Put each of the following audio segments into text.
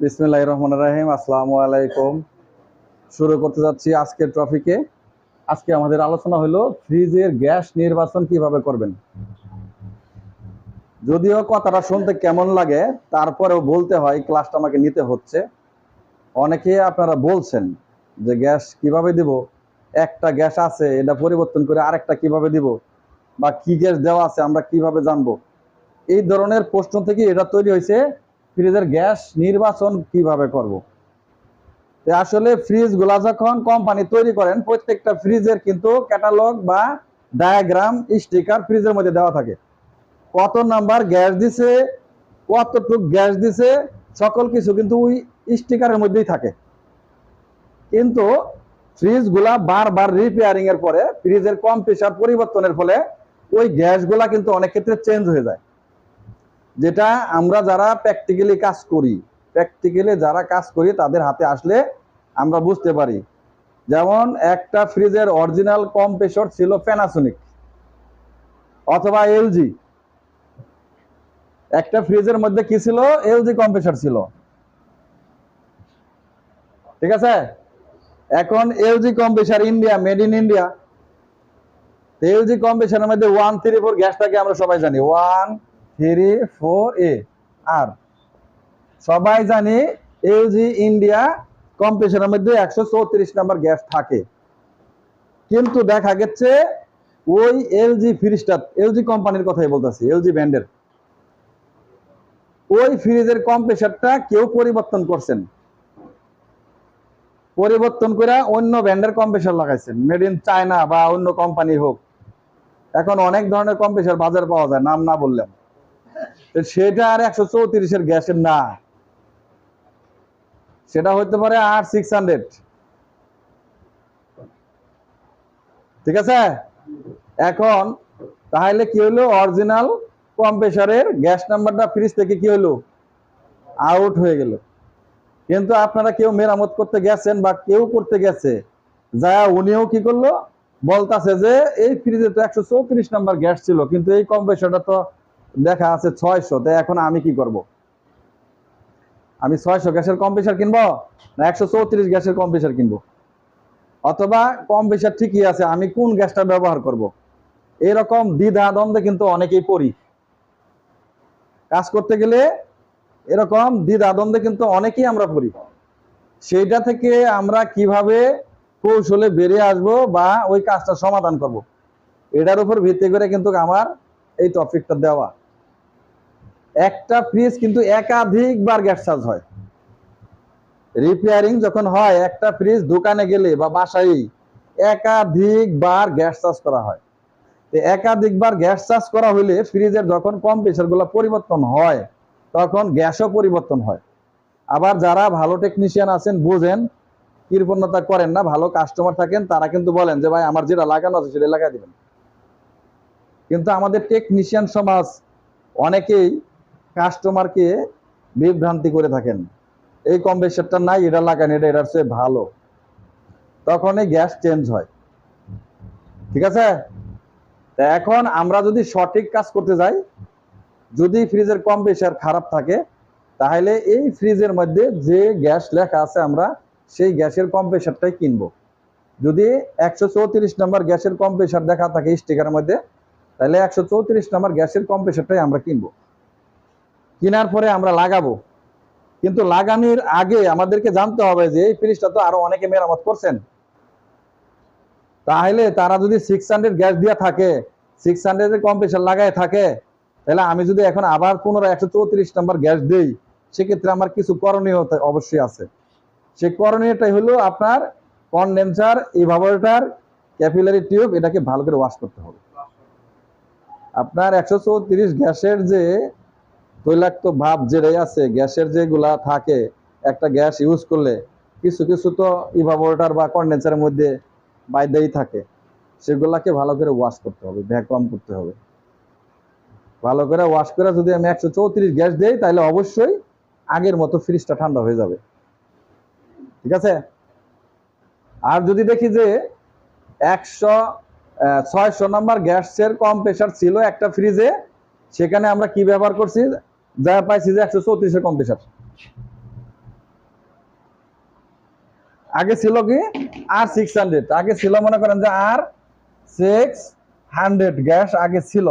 বিসমিল্লাহ রহমান রাহিম আসসালামু আলাইকুম শুরু করতে যাচ্ছি আজকের টপিকে আজকে আমাদের আলোচনা হলো ফ্রিজের গ্যাস নির্বাচন কীভাবে করবেন। যদিও কথাটা শুনতে কেমন লাগে, তারপরেও বলতে হয় ক্লাসটা আমাকে নিতে হচ্ছে। অনেকে আপনারা বলছেন যে গ্যাস কীভাবে দিব? একটা গ্যাস আছে, এটা পরিবর্তন করে আরেকটা কীভাবে দিব? বা কি গ্যাস দেওয়া আছে, আমরা কীভাবে জানব? এই ধরনের প্রশ্ন থেকে এটা তৈরি হয়েছে। ফ্রিজের গ্যাস নির্বাচন কীভাবে করব। আসলে ফ্রিজগুলা যখন কোম্পানি তৈরি করেন, প্রত্যেকটা ফ্রিজের কিন্তু ক্যাটালগ বা ডায়াগ্রাম স্টিকার ফ্রিজের মধ্যে দেওয়া থাকে। কত নাম্বার গ্যাস দিছে, কতটুক গ্যাস দিছে, সকল কিছু কিন্তু ওই স্টিকারের মধ্যেই থাকে। কিন্তু ফ্রিজগুলা বারবার রিপেয়ারিং এর পরে, ফ্রিজের কম্প্রেসার পরিবর্তনের ফলে ওই গ্যাসগুলা কিন্তু অনেক ক্ষেত্রে চেঞ্জ হয়ে যায়। যেটা আমরা যারা প্র্যাকটিক্যালি কাজ করি প্র্যাকটিক্যালি যারা কাজ করি, তাদের হাতে আসলে আমরা বুঝতে পারি। যেমন একটা ফ্রিজের অরিজিনাল কম্প্রেসর ছিল প্যানাসোনিক অথবা এলজি একটা ফ্রিজের মধ্যে কি ছিল? এলজি কম্প্রেসর ছিল। ঠিক আছে? এখন LG compressor India made in India LG কম্প্রেসরের মধ্যে ওয়ান থ্রি ফোর গ্যাসটাকে আমরা সবাই জানি। ওয়ান থ্রি ফোর এ আর সবাই জানি এলজি ইন্ডিয়া কম্প্রেসরের মধ্যে একশো চৌত্রিশ নাম্বার গ্যাস থাকে। কিন্তু দেখা গেছে ওই এলজি ফ্রিজটা এলজি কোম্পানির কথাই বলতেছি এলজি ব্র্যান্ডের ওই ফ্রিজের কম্প্রেসরটা কেউ পরিবর্তন করছেন। পরিবর্তন করে অন্য ব্র্যান্ডের কম্প্রেসর লাগাইছেন মেড ইন চায়না বা অন্য কোম্পানি হোক। এখন অনেক ধরনের কম্প্রেসর বাজার পাওয়া যায়, নাম না বললাম সেটা আর একশো চৌত্রিশের গ্যাসের না। সেটা হতে পারে আর সিক্স হান্ড্রেড ঠিক আছে? এখন তাহলে কি হলো অরিজিনাল কম্প্রেসারের গ্যাস নাম্বারটা ফ্রিজ থেকে কি হলো আউট হয়ে গেল। কিন্তু আপনারা কেউ মেরামত করতে গেছেন বা কেউ করতে গেছে যা উনিও কি করল? বলতাছে যে এই ফ্রিজে তো একশো চৌত্রিশ নাম্বার গ্যাস ছিল, কিন্তু এই কম্প্রেসারটা তো দেখা আছে ছয়শো তাই এখন আমি কি করব? আমি ছয়শো গ্যাসের কম্প্রেসার কিনবো না একশো চৌত্রিশ গ্যাসের কম্প্রেসার কিনবো? অথবা কম্প্রেসার ঠিকই আছে, আমি কোন গ্যাসটা ব্যবহার করব। এরকম দ্বিধা দ্বন্দ্বে কিন্তু অনেকেই পড়ি। কাজ করতে গেলে এরকম দ্বিধা দ্বন্দ্বে কিন্তু অনেকেই আমরা পড়ি। সেইটা থেকে আমরা কীভাবে কৌশলে বেরিয়ে আসব বা ওই কাজটা সমাধান করব। এটার উপর ভিত্তি করে কিন্তু আমার এই টপিকটা দেওয়া। একটা ফ্রিজ কিন্তু একাধিকবার গ্যাস চার্জ হয়। রিপেয়ারিং যখন হয়, একটা ফ্রিজ দোকানে গেলে বা বাসায় একাধিকবার গ্যাস চার্জ করা হয়। তো একাধিকবার গ্যাস চার্জ করা হলে ফ্রিজের যখন কম্প্রেসারগুলো পরিবর্তন হয়, তখন গ্যাসও পরিবর্তন হয়। আবার যারা ভালো টেকনিশিয়ান আছেন, বোঝেন, কৃপণতা করেন না, ভালো কাস্টমার থাকেন, তারা কিন্তু বলেন যে, ভাই, আমার যেটা লাগানো আছে, সেটা লাগাই দিবেন। কিন্তু আমাদের টেকনিশিয়ান সমাজ অনেকেই কাস্টমারকে বিভ্রান্তি করে থাকেন। এই কম্প্রেসারটা নাই, এটা লাগান, এটা এটার চেয়ে ভালো। তখনই গ্যাস চেঞ্জ হয়। ঠিক আছে? এখন আমরা যদি সঠিক কাজ করতে যাই, যদি ফ্রিজের কম্প্রেসার খারাপ থাকে, তাহলে এই ফ্রিজের মধ্যে যে গ্যাস লেখা আছে আমরা, সেই গ্যাসের কম্প্রেসারটাই কিনবো। যদি একশো চৌত্রিশ নম্বর গ্যাসের কম্প্রেসার দেখা থাকে স্টিকারের মধ্যে, তাহলে একশো চৌত্রিশ নম্বর গ্যাসের কম্প্রেসারটাই আমরা কিনবো। কেনার পরে আমরা লাগাবো। কিন্তু লাগানোর আগে আমাদেরকে জানতে হবে যে এই ফ্রিজটা তো আরও অনেকে মেরামত করছেন। তাহলে তারা যদি সিক্স হান্ড্রেড গ্যাস দিয়ে থাকে সিক্স হান্ড্রেডের কম্প্রেসার লাগায় থাকে, তাহলে আমি যদি এখন আবার পুনরায় একশো চৌত্রিশ নম্বর গ্যাস দিই, সেক্ষেত্রে আমার কিছু করণীয় অবশ্যই আছে। সেই করণীয়টাই হলো আপনার কনডেন্সার ইভাবোরেটার ক্যাপিলারি টিউব এটাকে ভালো করে ওয়াশ করতে হবে। আপনার একশো চৌত্রিশ গ্যাসের যে তৈলাক্ত ভাব যেটাই আছে, গ্যাসের যেগুলা থাকে, একটা গ্যাস ইউজ করলে কিছু কিছু তো ইভাবোরেটার বা কনডেন্সারের মধ্যে বাইদেই থাকে। সেগুলাকে ভালো করে ওয়াশ করতে হবে ভ্যাকুয়াম করতে হবে। ভালো করে ওয়াশ করে যদি আমি একশো চৌত্রিশ গ্যাস দিই, তাহলে অবশ্যই আগের মতো ফ্রিজটা ঠান্ডা হয়ে যাবে। ঠিক আছে? আর যদি দেখি যে একশো ছয়শো নাম্বার গ্যাসের কম প্রেশার ছিল একটা ফ্রিজে সেখানে আমরা কি ব্যবহার করছি? যা পাইছি যে একশো চৌত্রিশের কম আগে ছিল কি? আর সিক্স হান্ড্রেড আগে ছিল, মনে করেন যে আর সিক্স হান্ড্রেড গ্যাস আগে ছিল।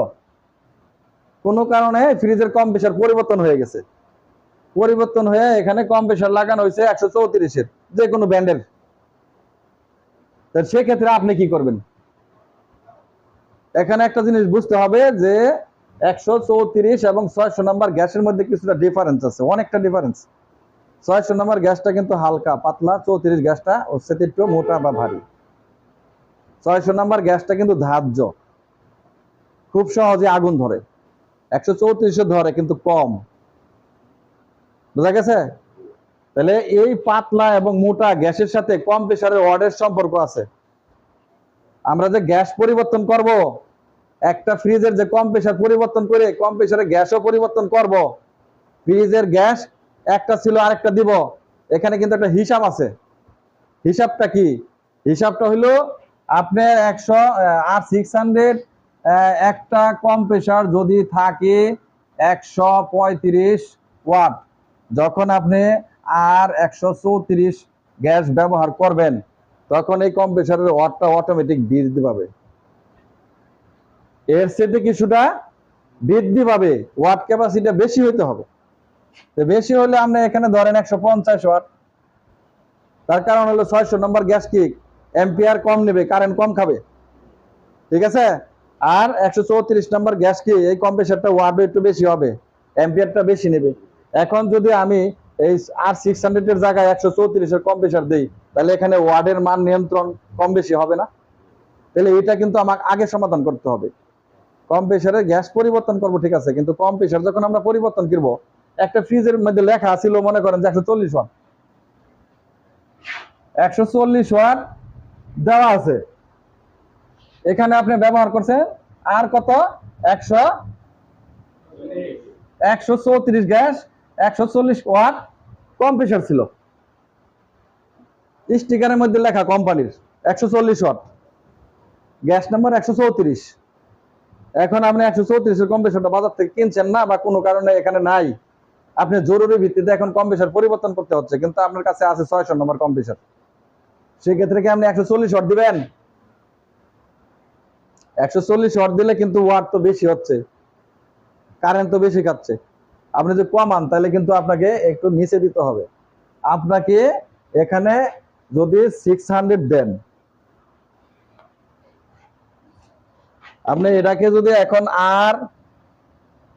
কোনো কারণে ফ্রিজের কম প্রেশার পরিবর্তন হয়ে গেছে। পরিবর্তন হয়ে এখানে কম প্রেশার লাগানো হয়েছে একশো চৌত্রিশের, যে কোনো ব্যান্ডের সেক্ষেত্রে আপনি কি করবেন? এখানে একটা জিনিস বুঝতে হবে যে একশো চৌত্রিশ এবং ছয়শো নাম্বার গ্যাসের মধ্যে কিছুটা ডিফারেন্স আছে, অনেকটা ডিফারেন্স ছয়শো নাম্বার গ্যাসটা কিন্তু হালকা, পাতলা, চৌত্রিশ গ্যাসটা ওর সাথে একটু মোটা বা ভারী। ছয়শো নাম্বার গ্যাসটা কিন্তু ধার্য। খুব সহজে আগুন ধরে। একশো চৌত্রিশে ধরে কিন্তু কম। বোঝা গেছে? তাহলে এই পাতলা এবং মোটা গ্যাসের সাথে কম প্রেশারের ওয়ার্ডের সম্পর্ক আছে। আমরা যে গ্যাস পরিবর্তন করব একটা ফ্রিজের যে কম প্রেশার পরিবর্তন করে কম প্রেশারে গ্যাসও পরিবর্তন করব। ফ্রিজের গ্যাস একটা ছিল, আরেকটা দিব। এখানে কিন্তু একটা হিসাব আছে। হিসাবটা কি? হিসাবটা হলো আপনার একশো আর সিক্স হান্ড্রেড একটা কম প্রেশার যদি থাকে একশো পঁয়ত্রিশ ওয়াট। যখন আপনি আর একশো চৌত্রিশ গ্যাস ব্যবহার করবেন, তখন এই কম প্রেশারের ওয়াটটা অটোমেটিক বৃদ্ধি পাবে এর সাথে কিছুটা বৃদ্ধি পাবে ওয়াট ক্যাপাসিটি বেশি হইতে হবে। বেশি হলে আপনি এখানে ধরেন একশো পঞ্চাশ ওয়াট তার কারণ হলো ছয়শো নম্বর গ্যাস কি? এম্পিয়ার কম নেবে কারেন্ট কম খাবে। ঠিক আছে? আর একশো চৌত্রিশ নম্বর গ্যাস কি? এই কম্প্রেসারটা ওয়াট একটু বেশি হবে এম্পিয়ারটা বেশি নেবে। এখন যদি আমি এই আর সিক্স হান্ড্রেডের জায়গায় একশো চৌত্রিশের কম্প্রেসার দিই, তাহলে এখানে ওয়ার্ডের মান নিয়ন্ত্রণ কম বেশি হবে না। তাহলে এটা কিন্তু আমাকে আগে সমাধান করতে হবে। কম প্রেশারে গ্যাস পরিবর্তন করব, ঠিক আছে? কিন্তু কম প্রেশার যখন আমরা পরিবর্তন করব, একটা ফ্রিজের মধ্যে লেখা ছিল মনে করেন যে একশো চল্লিশ ওয়াট একশো চল্লিশ ওয়াট দেওয়া আছে। এখানে আপনি ব্যবহার করছেন আর কত? একশো একশো চৌত্রিশ গ্যাস একশো চল্লিশ ওয়াট কম প্রেশার ছিল। স্টিকারের মধ্যে লেখা কোম্পানির একশো চল্লিশ ওয়াট গ্যাস নাম্বার একশো চৌত্রিশ। এখন আপনি একশো চৌত্রিশের কম্প্রেসারটা বাজার থেকে কিনছেন না বা কোনো কারণে এখানে নাই, আপনি জরুরি ভিত্তিতে এখন কম্প্রেসার পরিবর্তন করতে হচ্ছে, কিন্তু আপনার কাছে আছে ছয়শো নম্বর কম্প্রেসার সেক্ষেত্রে কি আপনি একশো চল্লিশ ওয়াট দিবেন? একশো চল্লিশ ওয়াট দিলে কিন্তু ওয়াট তো বেশি হচ্ছে, কারেন্ট তো বেশি খাচ্ছে। আপনি যদি কমান তাহলে কিন্তু আপনাকে একটু নিচে দিতে হবে। আপনাকে এখানে যদি সিক্স হান্ড্রেড দেন আপনি এটাকে যদি এখন আর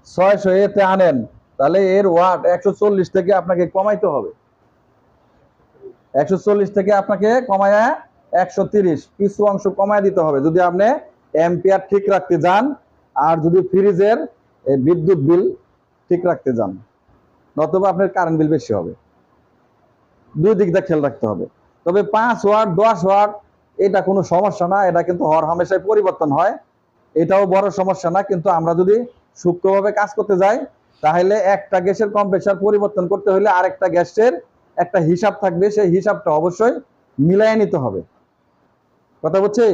ছয়শো এতে আনেন, তাহলে এর ওয়াট একশো চল্লিশ থেকে আপনাকে কমাইতে হবে। একশো চল্লিশ থেকে আপনাকে কমায়া একশো তিরিশ, কিছু অংশ কমায় দিতে হবে। যদি আপনি এম্পিয়ার ঠিক রাখতে যান, আর যদি ফ্রিজের বিদ্যুৎ বিল ঠিক রাখতে যান, নতুবা আপনার কারেন্ট বিল বেশি হবে। দুই দিকটা খেয়াল রাখতে হবে। তবে পাঁচ ওয়াট, দশ ওয়াট, এটা কোনো সমস্যা না, এটা কিন্তু হর হামেশাই পরিবর্তন হয়। এটাও বড় সমস্যা না, কিন্তু আমরা যদি সূক্ষ্মভাবে কাজ করতে যাই, তাহলে একটা গ্যাসের কম্প্রেসার পরিবর্তন করতে হলে আরেকটা গ্যাসের একটা হিসাব থাকবে, সেই হিসাবটা অবশ্যই মিলাই নিতে হবে। কথা বলছি?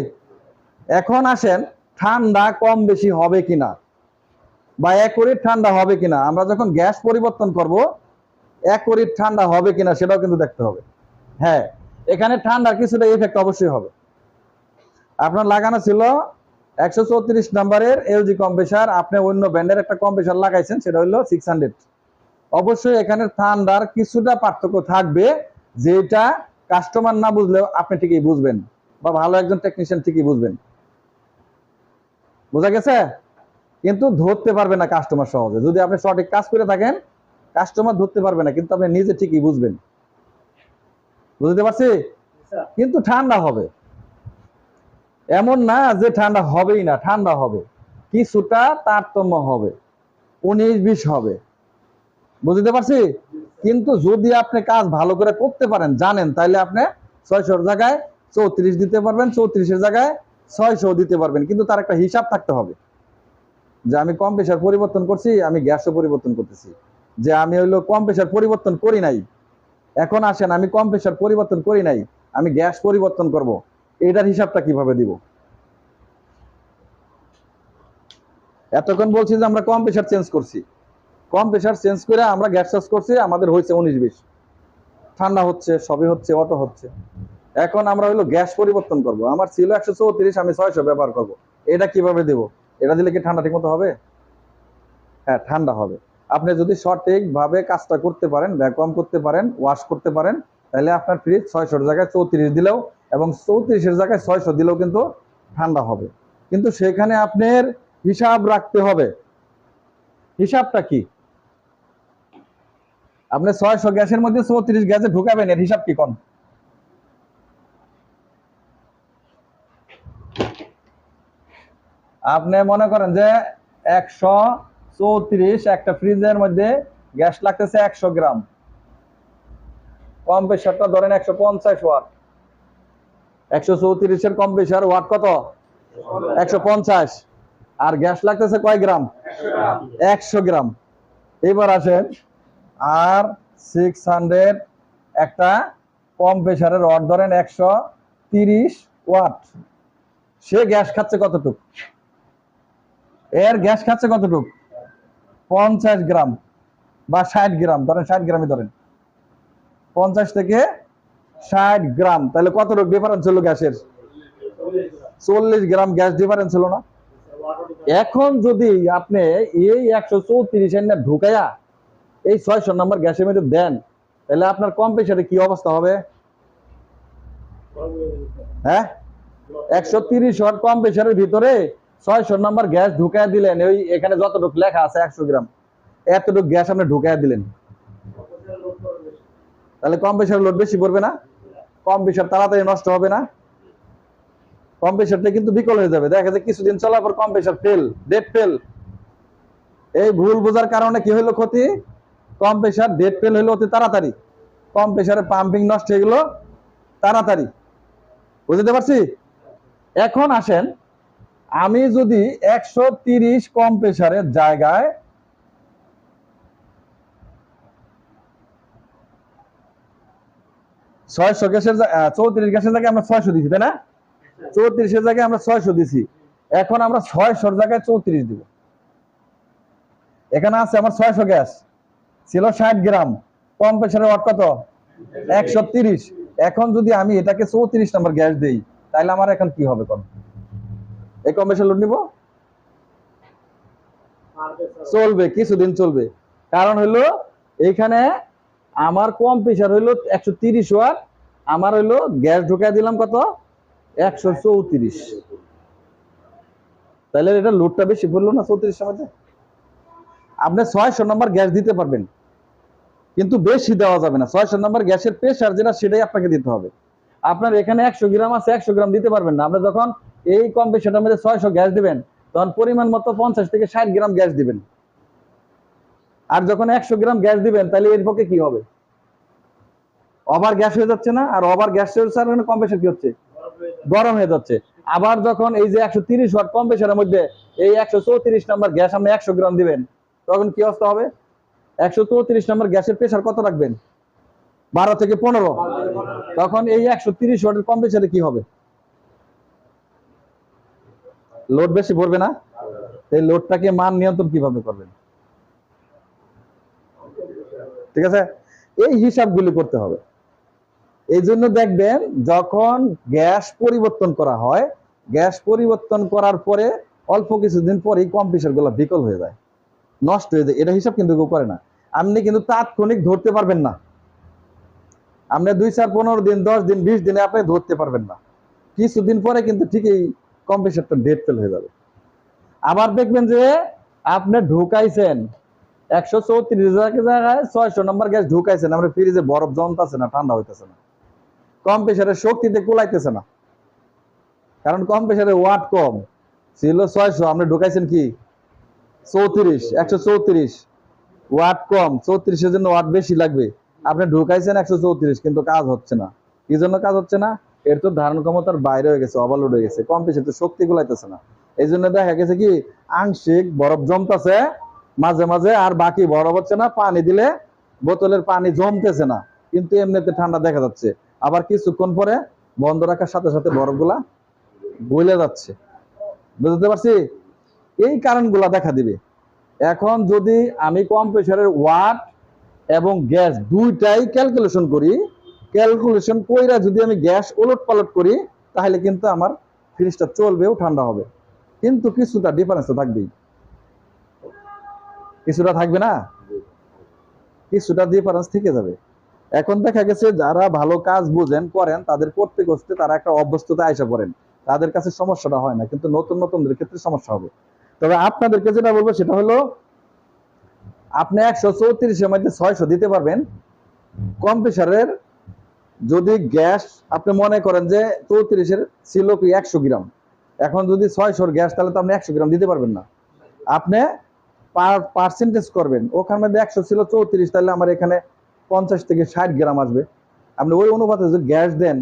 এখন আসেন, ঠান্ডা কম বেশি হবে কিনা? বা একরিট ঠান্ডা হবে কিনা? আমরা যখন গ্যাস পরিবর্তন করব একরিট ঠান্ডা হবে কিনা সেটাও কিন্তু দেখতে হবে। হ্যাঁ এখানে ঠান্ডার কিছুটা ইফেক্ট অবশ্যই হবে। আপনার লাগানো ছিল একশো চৌত্রিশ নাম্বারের এলজি কম্প্রেসার আপনি অন্য ব্র্যান্ডের একটা কম্প্রেসার লাগাইছেন সেটা হলো সিক্স হান্ড্রেড অবশ্যই এখানে ঠান্ডার কিছুটা পার্থক্য থাকবে যেটা কাস্টমার না বুঝলেও আপনি ঠিকই বুঝবেন বা ভালো একজন টেকনিশিয়ান ঠিকই বুঝবেন। বোঝা গেছে? কিন্তু ধরতে পারবে না কাস্টমার সহজে। যদি আপনি সঠিক কাজ করে থাকেন কাস্টমার ধরতে পারবে না কিন্তু আপনি নিজে ঠিকই বুঝবেন। বুঝতে পারছি? কিন্তু ঠান্ডা হবে। এমন না যে ঠান্ডা হবেই না, ঠান্ডা হবে। কিছুটা তারতম্য হবে, উনিশ বিশ হবে। বুঝতে পারছি? কিন্তু যদি আপনি কাজ ভালো করে করতে পারেন, জানেন তাহলে আপনি ছয়শোর জায়গায় চৌত্রিশ দিতে পারবেন, চৌত্রিশের জায়গায় ছয়শো দিতে পারবেন। কিন্তু তার একটা হিসাব থাকতে হবে। যে আমি কম প্রেশার পরিবর্তন করছি, আমি গ্যাসও পরিবর্তন করতেছি। যে আমি হইল কম প্রেশার পরিবর্তন করি নাই। এখন আসেন, আমি কম প্রেশার পরিবর্তন করি নাই, আমি গ্যাস পরিবর্তন করব। এটার হিসাবটা কীভাবে দিব? এতক্ষণ বলছি যে আমরা কম প্রেশার চেঞ্জ করছি। কম প্রেশার চেঞ্জ করে আমরা গ্যাস চার্জ করছি, আমাদের হয়েছে উনিশ বিশ। ঠান্ডা হচ্ছে সবই হচ্ছে, অটো হচ্ছে। এখন আমরা হলো গ্যাস পরিবর্তন করব। আমার ছিল একশো চৌত্রিশ, আমি ছয়শো ব্যবহার করব। এটা কীভাবে দেব? এটা দিলে কি ঠান্ডা ঠিক মতো হবে? হ্যাঁ ঠান্ডা হবে। আপনি যদি সঠিকভাবে কাজটা করতে পারেন ভ্যাকুয়াম করতে পারেন ওয়াশ করতে পারেন, তাহলে আপনার ফ্রিজ ছয়শোর জায়গায় চৌত্রিশ দিলেও এবং চৌত্রিশের জায়গায় ছয়শো দিলেও কিন্তু ঠান্ডা হবে। কিন্তু সেখানে আপনার হিসাব রাখতে হবে। হিসাবটা কি? আপনি ছয়শো গ্যাসের মধ্যে চৌত্রিশ গ্যাসে ঢুকাবেন, এর হিসাব কি কোন? আপনি মনে করেন যে একশো চৌত্রিশ একটা ফ্রিজের মধ্যে গ্যাস লাগতেছে একশো গ্রাম। কম্প্রেসারটা ধরেন একশো পঞ্চাশ ওয়াট। একশো চৌত্রিশের কম্প্রেসার ওয়াট কত? একশো পঞ্চাশ। আর গ্যাস লাগতেছে কয় গ্রাম? একশো গ্রাম। এবার আসেন, আর সিক্স হান্ড্রেড একটা কম প্রেশারের রড ধরেন একশো তিরিশ ওয়াট। সে গ্যাস খাচ্ছে কতটুক? এর গ্যাস খাচ্ছে কতটুক? পঞ্চাশ গ্রাম বা ষাট গ্রাম, ধরেন ষাট গ্রামই ধরেন। পঞ্চাশ থেকে ষাট গ্রাম। তাহলে কতটুক ডিফারেন্স হলো গ্যাসের? চল্লিশ গ্রাম গ্যাস ডিফারেন্স হলো না? এখন যদি আপনি এই একশো চৌত্রিশ এনে ঢুকাইয়া এই ছয়শো নাম্বার গ্যাসের মধ্যে দেন, তাহলে আপনার কম প্রেশারে কি অবস্থা হবে? হ্যাঁ? একশো তিরিশ ওয়াট কম প্রেশারের ভিতরে ছয়শো নাম্বার গ্যাস ঢুকাইয়া দিলেন। ওই এখানে যতটুকু লেখা আছে একশো গ্রাম। এতটুকু গ্যাস আপনি ঢুকাইয়া দিলেন। তাহলে কম প্রেশার লোড বেশি পড়বে না। কম প্রেশার তাড়াতাড়ি নষ্ট হবে না। কম প্রেশারটা কিন্তু বিকল হয়ে যাবে। দেখা যায় কিছুদিন চলার পর কম প্রেশার ফেল ডেট ফেল এই ভুল বোঝার কারণে কি হলো ক্ষতি? কম প্রেশার ডেট ফেল হলো অতি তাড়াতাড়ি। কম প্রেশারে পাম্পিং নষ্ট হয়ে গেল তাড়াতাড়ি। বুঝতে পারছি? এখন আসেন, আমি যদি একশো তিরিশ কম প্রেশারের জায়গায় ছয়শো গ্যাসের চৌত্রিশ গ্যাসের জায়গায় আমরা ছয়শো তাই না? চৌত্রিশের জায়গায় আমরা ছয়শো দিছি। এখন আমরা ছয়শোর জায়গায় চৌত্রিশ দিব। এখানে আছে আমার ছয়শো গ্যাস। ছিল ষাট গ্রাম। কম প্রেশারের ওয়াট কত? একশো তিরিশ। এখন যদি আমি এটাকে চৌত্রিশ নাম্বার গ্যাস দেই, তাহলে আমার এখন কি হবে কোন এই কম প্রেশার লোড নিব? চলবে, কিছুদিন চলবে। কারণ হলো, এইখানে আমার কম প্রেশার হইল একশো তিরিশ ওয়াট, আমার হইল গ্যাস ঢুকাই দিলাম কত? একশো চৌত্রিশ। তাহলে এটা লোডটা বেশি পড়ল না চৌত্রিশের মধ্যে? আপনি ছয়শো নম্বর গ্যাস দিতে পারবেন, কিন্তু বেশি দেওয়া যাবে না। ছয়শো নম্বর গ্যাসের প্রেশার যেটা, সেটাই আপনাকে দিতে হবে। আপনার এখানে একশো গ্রাম আছে, একশো গ্রাম দিতে পারবেন না। আপনি যখন এই কম মধ্যে ছয়শো গ্যাস দিবেন, তখন পরিমাণ মতো পঞ্চাশ থেকে ষাট গ্রাম গ্যাস দিবেন। আর যখন একশো গ্রাম গ্যাস দিবেন, তাহলে এর পক্ষে কি হবে? ওভার গ্যাস হয়ে যাচ্ছে না, আর ওভার গ্যাস হয়ে কম প্রেশার কি হচ্ছে? গরম হয়ে যাচ্ছে। আবার যখন এই যে একশো তিরিশ ওয়াট কম প্রেশারের মধ্যে এই একশো চৌত্রিশ নাম্বার গ্যাস আপনি একশো গ্রাম দিবেন, তখন কি অবস্থা হবে? একশো চৌত্রিশ নাম্বার গ্যাসের প্রেশার কত রাখবেন? বারো থেকে পনেরো। তখন এই একশো তিরিশ ওয়াটের কম প্রেশারে কি হবে? লোড বেশি পড়বে না? এই লোডটাকে মান নিয়ন্ত্রণ কীভাবে করবেন? ঠিক আছে? এই হিসাবগুলি করতে হবে। এই জন্য দেখবেন যখন গ্যাস পরিবর্তন করা হয়, গ্যাস পরিবর্তন করার পরে অল্প কিছুদিন পরেই কম্পিউটারগুলো বিকল হয়ে যায়। নষ্ট হয়ে যায়। এটা হিসাব কিন্তু কেউ করে না। আপনি কিন্তু তাৎক্ষণিক ধরতে পারবেন না। আপনি দুই চার পনেরো দিন, দশ দিন, বিশ দিনে আপনি ধরতে পারবেন না। কিছুদিন পরে কিন্তু ঠিকই কম্পিউটারটা ডেট ফেল হয়ে যাবে। আবার দেখবেন যে আপনি ঢুকাইছেন। একশো চৌত্রিশ ছয়শো নম্বর গ্যাস ফ্রিজে বরফ জমতেছে না, ঠান্ডা হইতেছে না। কম প্রেশারের শক্তিতে কুলাইতেছে না। কারণ কম ওয়াট কম। ছিল ছয়শো, আপনি ঢুকাইছেন কি? চৌত্রিশ, একশো চৌত্রিশ। ওয়াট কম, চৌত্রিশের জন্য ওয়াট বেশি লাগবে। আপনি ঢুকাইছেন একশো চৌত্রিশ, কিন্তু কাজ হচ্ছে না। কি জন্য কাজ হচ্ছে না? এর তো ধারণ ক্ষমতার বাইরে হয়ে গেছে ওভারলোড হয়ে গেছে। কম প্রেশার শক্তি গুলাইতেছে না। এই জন্য দেখা গেছে কি? আংশিক বরফ জমতেছে মাঝে মাঝে আর বাকি বরফ হচ্ছে না, পানি দিলে বোতলের পানি জমতেছে না, কিন্তু এমনিতে ঠান্ডা দেখা যাচ্ছে। আবার কিছুক্ষণ পরে বন্ধ রাখার সাথে সাথে বরফগুলা গলে যাচ্ছে। বুঝতে পারছি? এই কারণগুলা দেখা দিবে। এখন যদি আমি কম প্রেশারের ওয়াট এবং গ্যাস দুইটাই ক্যালকুলেশন করি ক্যালকুলেশন কইরা যদি আমি গ্যাস ওলট পালট করি, তাহলে কিন্তু আমার ফ্রিজটা চলবেও ঠান্ডা হবে। কিন্তু কিছুটা ডিফারেন্স তো থাকবেই। কিছুটা থাকবে না? কিছুটা ডিফারেন্স থেকে যাবে। এখন দেখা গেছে যারা ভালো কাজ বুঝেন, করেন, তাদের করতে করতে তারা একটা অভ্যস্ততা আইসা পড়েন। তাদের কাছে সমস্যাটা হয় না, কিন্তু নতুন নতুনদের ক্ষেত্রে সমস্যা হবে। তবে আপনাদেরকে যেটা বলব সেটা হলো, আপনি একশো চৌত্রিশের মধ্যে ছয়শো দিতে পারবেন। কম্পেশারের যদি গ্যাস, আপনি মনে করেন যে চৌত্রিশের ছিল কি একশো গ্রাম। এখন যদি ছয়শোর গ্যাস, তাহলে তো আপনি একশো গ্রাম দিতে পারবেন না। আপনি পার্সেন্টেজ করবেন। ওখানে মধ্যে একশো ছিল চৌত্রিশ, তাহলে আমার এখানে পঞ্চাশ থেকে ষাট গ্রাম আসবে। আপনি ওই অনুপাতে যদি গ্যাস দেন,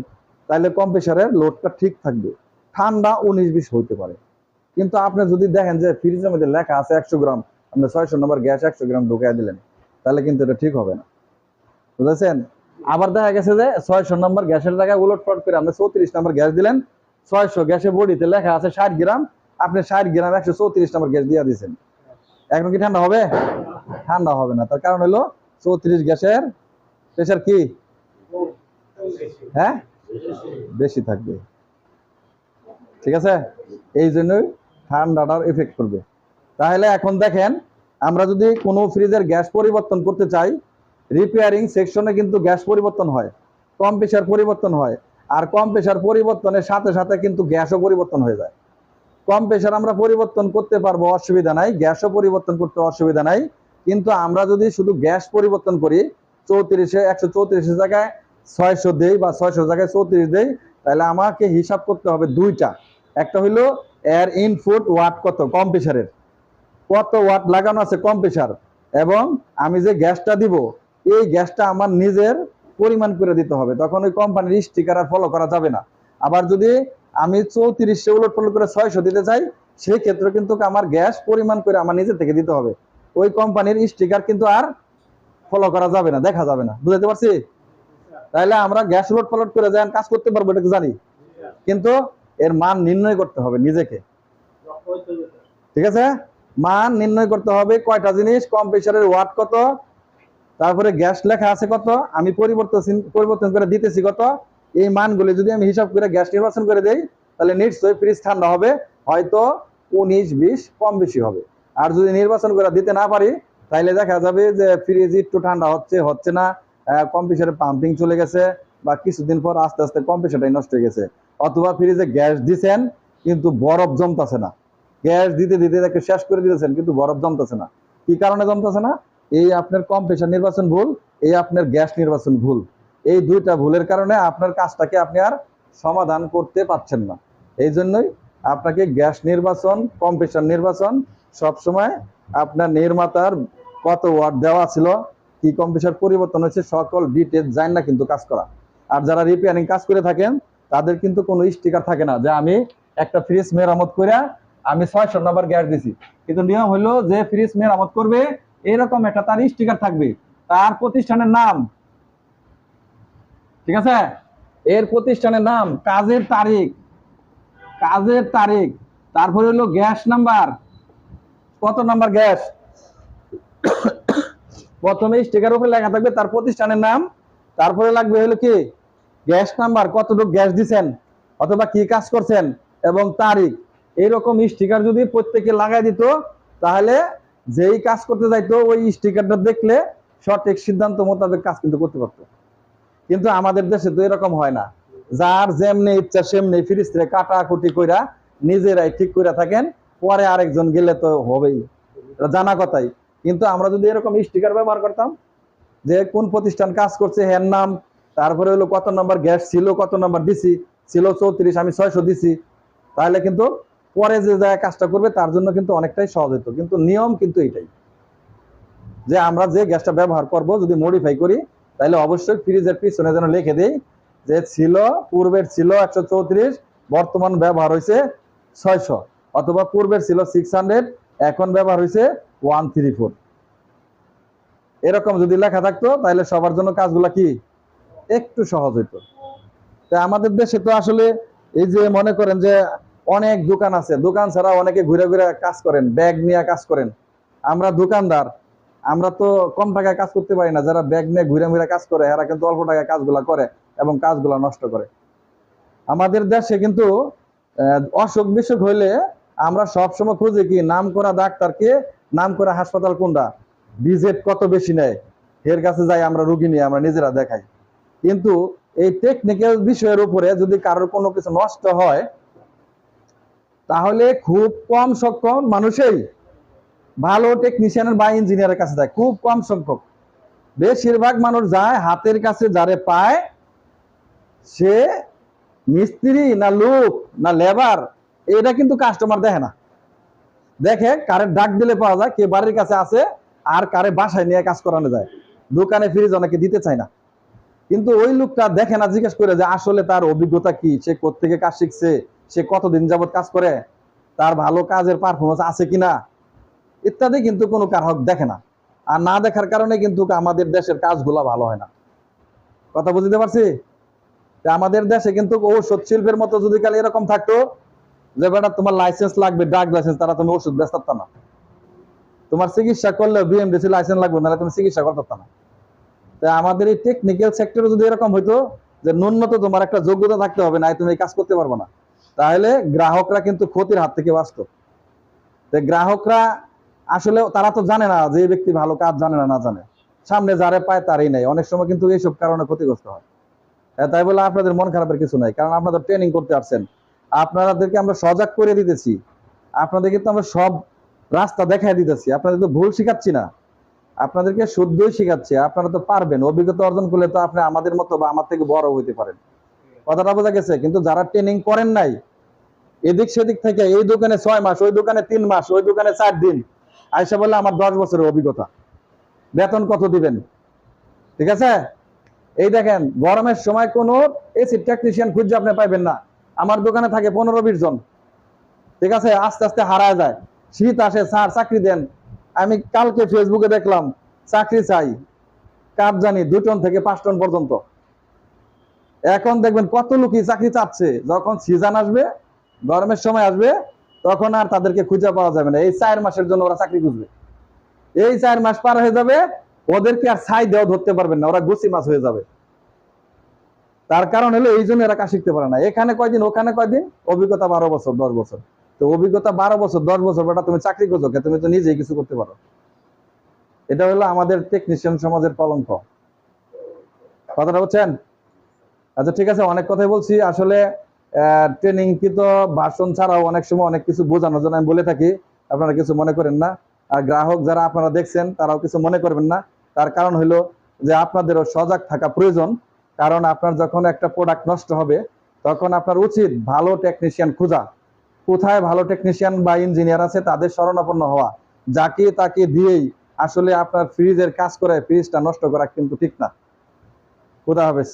তাহলে কম প্রেশারের লোডটা ঠিক থাকবে। ঠান্ডা উনিশ বিশ হইতে পারে। কিন্তু আপনি যদি দেখেন যে ফ্রিজের মধ্যে লেখা আছে একশো গ্রাম, আপনি ছয়শো নম্বর গ্যাস একশো গ্রাম ঢুকাই দিলেন, তাহলে কিন্তু এটা ঠিক হবে না। বুঝেছেন? আবার দেখা গেছে যে ছয়শো নম্বর গ্যাসের জায়গায় উলট পালট করে আপনি চৌত্রিশ নম্বর গ্যাস দিলেন, ছয়শো গ্যাসের বডিতে লেখা আছে ষাট গ্রাম, আপনি ষাট গ্রাম একশো চৌত্রিশ নম্বর গ্যাস দিয়ে দিয়েছেন। এখন কি ঠান্ডা হবে? ঠান্ডা হবে না। তার কারণ হলো চৌত্রিশ গ্যাসের প্রেশার কি? হ্যাঁ? বেশি থাকবে। ঠিক আছে? এই জন্যই ঠান্ডাটার এফেক্ট করবে। তাহলে এখন দেখেন, আমরা যদি কোনো ফ্রিজের গ্যাস পরিবর্তন করতে চাই রিপেয়ারিং সেকশনে কিন্তু গ্যাস পরিবর্তন হয় কম প্রেশার পরিবর্তন হয়, আর কম প্রেশার পরিবর্তনের সাথে সাথে কিন্তু গ্যাসও পরিবর্তন হয়ে যায়। কম প্রেশার আমরা পরিবর্তন করতে পারব, অসুবিধা নাই। গ্যাসও পরিবর্তন করতে অসুবিধা নাই। কিন্তু আমরা যদি শুধু গ্যাস পরিবর্তন করি, চৌত্রিশে, একশো চৌত্রিশের জায়গায় ছয়শো দেই বা ছয়শো জায়গায় চৌত্রিশ দেই, তাহলে আমাকে হিসাব করতে হবে দুইটা। একটা হইল এর ইনপুট ওয়াট কত? কম প্রেশারের কত ওয়াট লাগানো আছে কম প্রেশার এবং আমি যে গ্যাসটা দিব, এই গ্যাসটা আমার নিজের পরিমাণ করে দিতে হবে। তখন ওই কোম্পানির স্টিকার আর ফলো করা যাবে না। আবার যদি আমি চৌত্রিশে উলট পালট করে ছয়শো দিতে চাই, সেই ক্ষেত্রে কিন্তু আমার গ্যাস পরিমাণ করে আমার নিজে থেকে দিতে হবে। ওই কোম্পানির স্টিকার কিন্তু আর ফলো করা যাবে না, দেখা যাবে না। বুঝতে পারছি? তাহলে আমরা গ্যাস উলট পালট করে যান কাজ করতে পারব, এটা জানি? কিন্তু এর মান নির্ণয় করতে হবে নিজেকে। ঠিক আছে? মান নির্ণয় করতে হবে কয়টা জিনিস? কম প্রেশারের ওয়াট কত? তারপরে গ্যাস লেখা আছে কত? আমি পরিবর্তন পরিবর্তন করে দিতেছি কত? এই মানগুলি যদি আমি হিসাব করে গ্যাস নির্বাচন করে দেই, তাহলে নিশ্চয়ই ফ্রিজ ঠান্ডা হবে, হয়তো উনিশ, বিশ, কম বেশি হবে। আর যদি নির্বাচন করে দিতে না পারি, তাহলে দেখা যাবে যে ফ্রিজ একটু ঠান্ডা হচ্ছে হচ্ছে না কম প্রেশারে পাম্পিং চলে গেছে, বা কিছুদিন পর আস্তে আস্তে কম প্রেশারটাই নষ্ট হয়ে গেছে। অথবা ফ্রিজে গ্যাস দিছেন, কিন্তু বরফ জমতাছে না। গ্যাস দিতে দিতে তাকে শেষ করে দিতেছেন, কিন্তু বরফ জমতেছে না। কি কারণে জমতেছে না? এই আপনার কম প্রেশার নির্বাচন ভুল, এই আপনার গ্যাস নির্বাচন ভুল। এই দুইটা ভুলের কারণে আপনার কাজটাকে আপনি আর সমাধান করতে পারছেন না। এই জন্যই আপনাকে গ্যাস নির্বাচন কম প্রেশার নির্বাচন, সবসময় আপনার নির্মাতার কত ওয়াট দেওয়া ছিল, কি কম প্রেশার পরিবর্তন হয়েছে, সকল ডিটেলস জান না কিন্তু কাজ করা। আর যারা রিপেয়ারিং কাজ করে থাকেন, তাদের কিন্তু কোনো স্টিকার থাকে না যে আমি একটা ফ্রিজ মেরামত করে আমি ছয়শো নাম্বার গ্যাস দিছি। কিন্তু নিয়ম হলো যে ফ্রিজ মেরামত করবে, এরকম একটা তার স্টিকার থাকবে। তার প্রতিষ্ঠানের নাম ঠিক আছে? এর প্রতিষ্ঠানের নাম, কাজের তারিখ কাজের তারিখ। তারপরে হলো গ্যাস নাম্বার। কত নাম্বার গ্যাস? প্রথমে স্টিকার উপরে লেখা থাকবে তার প্রতিষ্ঠানের নাম। তারপরে লাগবে হলো কি? গ্যাস নাম্বার, কতটুকু গ্যাস দিচ্ছেন অথবা কি কাজ করছেন এবং তারিখ। এইরকম স্টিকার যদি প্রত্যেকে লাগাই দিত, তাহলে যেই কাজ করতে যাইতো ওই স্টিকারটা দেখলে সঠিক সিদ্ধান্ত মোতাবেক কাজ কিন্তু করতে পারতো। কিন্তু আমাদের দেশে তো এরকম হয় না। যার যেমনি ইচ্ছা সেমনি থেকে কাটাকুটি কইরা নিজেরাই ঠিক কইরা থাকেন, পরে আরেকজন গেলে তো হবেই। জানা কথাই। কিন্তু আমরা যদি এরকম স্টিকার ব্যবহার করতাম, যে কোন প্রতিষ্ঠান কাজ করছে, হ্যার নাম, তারপরে হলো কত নাম্বার গ্যাস ছিল, কত নাম্বার দিছি, ছিল চৌত্রিশ, আমি ছয়শো দিছি, তাহলে কিন্তু পরে যে জায়গায় কাজটা করবে, তার জন্য কিন্তু অনেকটাই সহজ হতো কিন্তু নিয়ম কিন্তু এটাই। যে আমরা যে গ্যাসটা ব্যবহার করব, যদি মডিফাই করি তাহলে অবশ্যই ফ্রিজের পিছনে যেন লিখে দিই যে ছিল, পূর্বের ছিল একশো চৌত্রিশ, বর্তমান ব্যবহার হয়েছে ছয়শো অথবা পূর্বের ছিল সিক্স এখন ব্যবহার হয়েছে ওয়ান থ্রি ফোর এরকম যদি লেখা থাকতো তাহলে সবার জন্য কাজগুলা কি? একটু সহজ হইতো। তা আমাদের দেশে তো আসলে এই যে মনে করেন যে অনেক দোকান আছে, দোকান ছাড়া অনেকে ঘুরে ঘুরে কাজ করেন, ব্যাগ নিয়ে কাজ করেন। আমরা দোকানদার আমরা তো কম টাকায় কাজ করতে পারি না। যারা ব্যাগ নিয়ে ঘুরে ঘুরে কাজ করে, এরা কিন্তু অল্প টাকায় কাজগুলা করে এবং কাজগুলা নষ্ট করে। আমাদের দেশে কিন্তু অসুখ বিসুখ হইলে আমরা সবসময় খুঁজি কি, নাম করা ডাক্তারকে নাম করা হাসপাতাল কোনটা? ভিজিট কত বেশি নেয়? এর কাছে যাই আমরা রুগী নিয়ে আমরা নিজেরা দেখাই। কিন্তু এই টেকনিক্যাল বিষয়ের উপরে যদি কারোর কোনো কিছু নষ্ট হয়, তাহলে খুব কম সক্ষম মানুষই ভালো টেকনিশিয়ানের বা ইঞ্জিনিয়ারের কাছে যায়, খুব কম সংখ্যক। বেশিরভাগ মানুষ যায় হাতের কাছে, যারে পায় সে মিস্ত্রি না লোক না লেবার এটা কিন্তু কাস্টমার দেখে না। দেখে কারে ডাক দিলে পাওয়া যায়, কে বাড়ির কাছে আছে আর কারে বাসায় নিয়ে কাজ করানো যায়। দোকানে ফ্রিজ অনেকে দিতে চায় না। কিন্তু ওই লোকটা দেখে না, জিজ্ঞেস করে যে আসলে তার অভিজ্ঞতা কি? সে কোত্থেকে কাজ শিখছে? সে কতদিন যাবত কাজ করে? তার ভালো কাজের পারফরমেন্স আছে কিনা? ইত্যাদি কিন্তু কোনো কারক দেখে না। আর না দেখার কারণে কিন্তু আমাদের দেশের কাজগুলো ভালো হয় না। কথা বুঝতে পারছি? আমাদের দেশে কিন্তু ঔষধ শিল্পের মতো যদি কালে এরকম থাকতো যে, বেটা, তোমার লাইসেন্স লাগবে ড্রাগ লাইসেন্স তারা তুমি ওষুধ পারতা না। তোমার চিকিৎসা করলে বিএমডিসি লাইসেন্স লাগবে, নাহলে তুমি চিকিৎসা করতে না। তা আমাদের এই টেকনিক্যাল সেক্টরে যদি এরকম হইতো যে ন্যূনত তোমার একটা যোগ্যতা থাকতে হবে না তুমি এই কাজ করতে পারবে না। তাহলে গ্রাহকরা কিন্তু ক্ষতির হাত থেকে বাঁচত। গ্রাহকরা আসলে তারা তো জানে না যে ব্যক্তি ভালো কাজ জানে না না জানে। সামনে যারে পায় তারই নেই। অনেক সময় কিন্তু এইসব কারণে ক্ষতিগ্রস্ত হয়। হ্যাঁ, তাই বলে আপনাদের মন খারাপের কিছু নাই কারণ আপনাদের ট্রেনিং করতে আসছেন। আপনাদেরকে আমরা সজাগ করে দিতেছি। আপনাদেরকে তো আমরা সব রাস্তা দেখাই দিতেছি। আপনাদের তো ভুল শিখাচ্ছি না। আপনাদেরকে শুদ্ধই শিখাচ্ছি। আপনারা তো পারবেন। অভিজ্ঞতা অর্জন করলে তো আপনি আমাদের মতো বা আমার থেকে বড় হইতে পারেন। কথাটা বোঝা গেছে কিন্তু যারা ট্রেনিং করেন নাই এদিক সেদিক থেকে এই দোকানে ছয় মাস ওই দোকানে তিন মাস ওই দোকানে চার দিন আয়সা বললে, আমার দশ বছরের অভিজ্ঞতা। বেতন কত দিবেন? ঠিক আছে? এই দেখেন, গরমের সময় কোনো এসি টেকনিশিয়ান খুঁজে আপনি পাইবেন না। আমার দোকানে থাকে পনেরো বিশ জন। ঠিক আছে? আস্তে আস্তে হারায় যায়। শীত আসে, স্যার, চাকরি দেন। আমি কালকে ফেসবুকে দেখলাম, চাকরি চাই। কাপ জানি, দু টন থেকে পাঁচ টন পর্যন্ত। এখন দেখবেন কত লোকই চাকরি চাচ্ছে। যখন সিজন আসবে, গরমের সময় আসবে তখন আর তাদেরকে খুঁজে পাওয়া যাবে না। এই চার মাসের জন্য ওরা চাকরি খুঁজবে। এই চার মাস পার হয়ে যাবে, ওদেরকে আর ছাই দেওয়া ধরতে পারবেন না, ওরা গুছি মাছ হয়ে যাবে। তার কারণ হলো এই জন্য এরা শিখতে পারে না। এখানে কয়দিন, ওখানে কয়দিন? অভিজ্ঞতা বারো বছর, দশ বছর। তো অভিজ্ঞতা বারো বছর, দশ বছর, বেটা তুমি চাকরি করছ তুমি তো নিজেই কিছু করতে পারো। এটা হলো আমাদের টেকনিশিয়ান সমাজের কলঙ্ক। কথাটা বুঝছেন? আচ্ছা ঠিক আছে, অনেক কথাই বলছি। আসলে ট্রেনিং কৃত ভাষণ ছাড়াও অনেক সময় অনেক কিছু বোঝানোর জন্য আমি বলে থাকি, আপনারা কিছু মনে করেন না। আর গ্রাহক যারা আপনারা দেখছেন, তারাও কিছু মনে করবেন না। তার কারণ হলো যে আপনাদেরও সজাগ থাকা প্রয়োজন, কারণ আপনার যখন একটা প্রোডাক্ট নষ্ট হবে, তখন আপনার উচিত ভালো টেকনিশিয়ান খোঁজা। কোথায় ভালো টেকনিশিয়ান বা ইঞ্জিনিয়ার আছে, তাদের শরণাপন্ন হওয়া। যাকে তাকে দিয়েই আসলে আপনার ফ্রিজের কাজ করে ফ্রিজটা নষ্ট করা কিন্তু ঠিক না। খুদা হাফেজ